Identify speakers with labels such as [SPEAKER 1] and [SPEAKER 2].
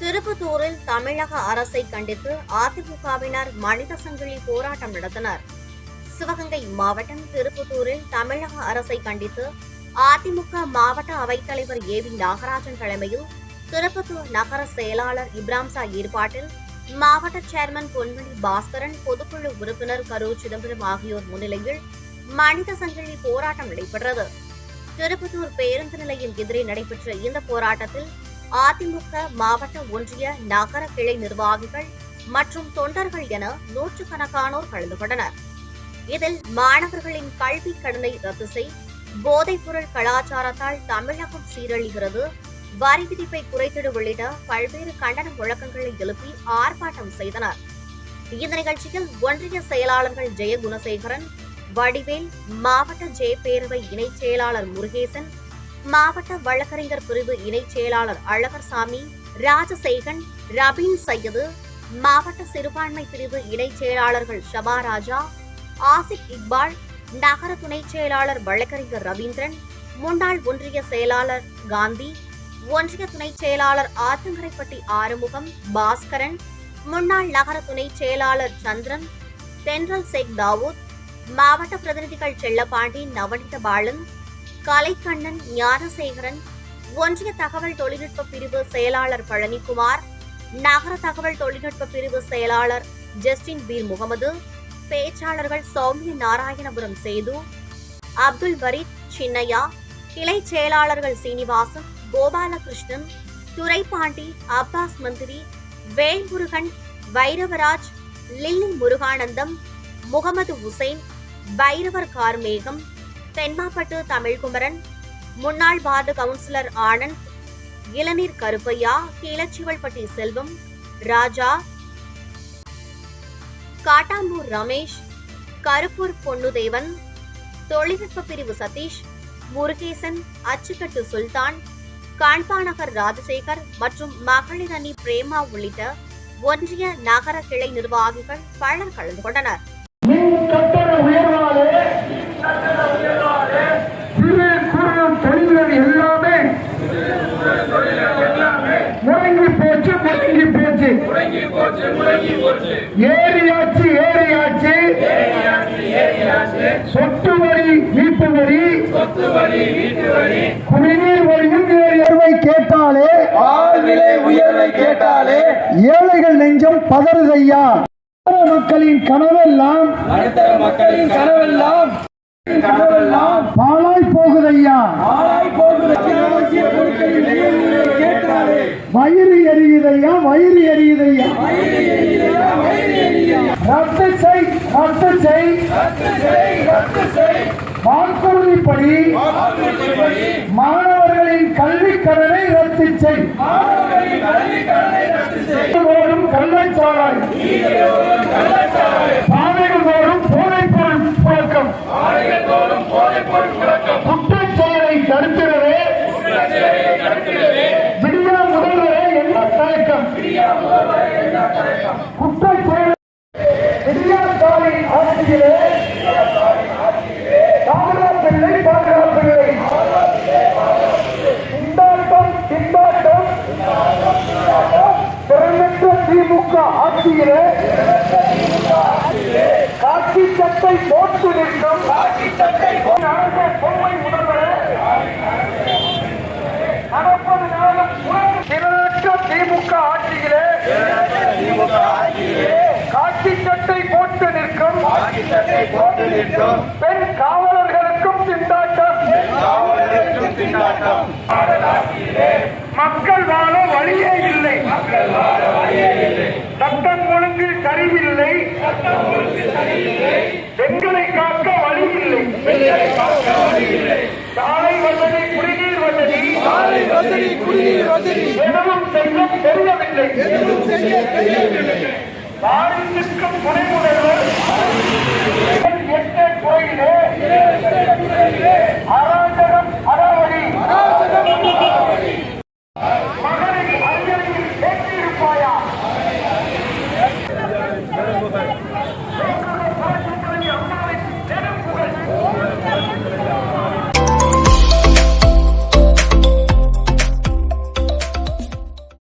[SPEAKER 1] திருப்பத்தூரில் தமிழக அரசை கண்டித்து அதிமுகவினர் மனித சங்கிலி போராட்டம் நடத்தினர். சிவகங்கை மாவட்டம் திருப்பத்தூரில் தமிழக அரசை கண்டித்து அதிமுக மாவட்ட அவைத்தலைவர் ஏ வி நாகராஜன் தலைமையில் திருப்பத்தூர் நகர செயலாளர் இப்ராம்சா ஏற்பாட்டில் மாவட்ட சேர்மன் பொன்மணி பாஸ்கரன் பொதுக்குழு உறுப்பினர் கரூர் சிதம்பரம் ஆகியோர் முன்னிலையில் மனித சங்கிலி போராட்டம் நடைபெற்றது. திருப்பத்தூர் பேருந்து நிலையம் எதிரே நடைபெற்ற இந்த போராட்டத்தில் அதிமுக மாவட்ட ஒன்றிய நகர கிளை நிர்வாகிகள் மற்றும் தொண்டர்கள் என நூற்றுக்கணக்கானோர் கலந்து கொண்டனர். இதில் மாணவர்களின் கல்வி கடனை ரத்து செய் போதைப்பொருள் கலாச்சாரத்தால் தமிழகம் சீரழிகிறது வரி விதிப்பை குறைத்திடு உள்ளிட்ட பல்வேறு கண்டன முழக்கங்களை எழுப்பி ஆர்ப்பாட்டம் செய்தனர். இந்த நிகழ்ச்சியில் ஒன்றிய செயலாளர்கள் ஜெய குணசேகரன் வடிவேல் மாவட்ட ஜே பேரவை இணைச் செயலாளர் முருகேசன் மாவட்ட வழக்கறிஞர் பிரிவு இணைச் செயலாளர் அழகர்சாமி ராஜசேகன் ரபீன் சையது மாவட்ட சிறுபான்மை பிரிவு இணைச் செயலாளர்கள் ஷபாராஜா ஆசிக் இக்பால் நகர துணைச் செயலாளர் வழக்கறிஞர் ரவீந்திரன் முன்னாள் ஒன்றிய செயலாளர் காந்தி ஒன்றிய துணைச் செயலாளர் ஆத்தங்கரைப்பட்டி ஆறுமுகம் பாஸ்கரன் முன்னாள் நகர துணைச் செயலாளர் சந்திரன் தென்றல் சேக் தாவூத் மாவட்ட பிரதிநிதிகள் செல்லப்பாண்டி நவநீத பாலன் கலைக்கண்ணன் ஞானசேகரன் ஒன்றிய தகவல் தொழில்நுட்ப பிரிவு செயலாளர் பழனிக்குமார் நகர தகவல் தொழில்நுட்ப பிரிவு செயலாளர் ஜஸ்டின் பீர் முகமது பேச்சாளர்கள் சௌமிய நாராயணபுரம் சேது அப்துல் பரீத் சின்னையா கிளை செயலாளர்கள் சீனிவாசன் கோபாலகிருஷ்ணன் துரைபாண்டி அப்பாஸ் மந்திரி வேல்முருகன் வைரவராஜ் லில்லி முருகானந்தம் முகமது உசைன் வைரவர் கார்மேகம் தென்மாப்பட்டு தமிழ்குமரன் முன்னாள் வார்டு கவுன்சிலர் ஆனந்த் இளநீர் கருப்பையா கீழச்சிவல்பட்டி செல்வம் ராஜா காட்டாம்பூர் ரமேஷ் கருப்பூர் பொன்னுதேவன் தொழில்நுட்ப பிரிவு சதீஷ் முருகேசன் அச்சுக்கட்டு சுல்தான் காண்பாநகர் ராஜசேகர் மற்றும் மகளிர் அணி பிரேமா உள்ளிட்ட ஒன்றிய நகர கிளை நிர்வாகிகள் பலர் கலந்து கொண்டனர்.
[SPEAKER 2] முடங்கி போச்சு முடங்கி போச்சு. ஏரியாச்சு ஏரியாச்சு. சொத்து வரி வீட்டு வரி. குடிநீர் வரியும் உயர்வை கேட்டாலே
[SPEAKER 3] விலை உயர்வை கேட்டாலே.
[SPEAKER 2] ஏழைகள் நெஞ்சம் பதறுதையா? மக்களின் கனவெல்லாம்
[SPEAKER 3] நடுத்தர மக்களின் கனவெல்லாம். கனவெல்லாம்.
[SPEAKER 2] பாழாய் போகுதையா?
[SPEAKER 3] ஆளாய் போகுது அத்தியாவசிய பொருட்களின் விலை உயர்வை கேட்டாலே
[SPEAKER 2] வயிறு எரியுதையா வயிறு எரியுதையா ரத்து செய் ரத்து செய் வாக்குறுதிப்படி மாணவர்களின் கல்வி கடனை ரத்து செய் தோறும் கள்ளச்சாராய் பாதைகள் தோறும் போதை பொருள் புழக்கம்.
[SPEAKER 3] குற்றச்சாலை தடுக்கிறது. போதைப் பொருள்
[SPEAKER 2] விடியா முதல்வரே தயக்கம்? குற்றச்செயல் விடியா காலை ஆட்சியிலே பாதுகாப்பில்லை பாதுகாப்பில்லை திண்டாட்டம் திண்டாட்டம் திறனற்ற திமுக ஆட்சியிலே காட்சி சட்டை போட்டு நிற்கும். காட்சி சட்டை பொம்மை முதல்வரே நடப்பது நாளும் திறனற்ற திமுக ஆட்சியிலே காட்சி சட்டை போட்டு நிற்கும்
[SPEAKER 3] சட்டை போட்டு நிற்கும்
[SPEAKER 2] பெண் காவலர்களுக்கும் திண்டாட்டம்.
[SPEAKER 3] காவலர்களுக்கும் திண்டாட்டம்.
[SPEAKER 2] மக்கள் வாழ வழியே இல்லை. சட்டம் ஒழுங்கு சரிவில்லை. பெண்களை காக்க வழி இல்லை சாலை வசதி குடிநீர் வசதி.
[SPEAKER 3] சாலை வசதி குடிநீர் வசதி.
[SPEAKER 2] எதுவும் செய்ய தெரியவில்லை. பாரிசிற்கும் துணை முதல்வர் எட்ட குறையிலே அராஜகம் அறவழி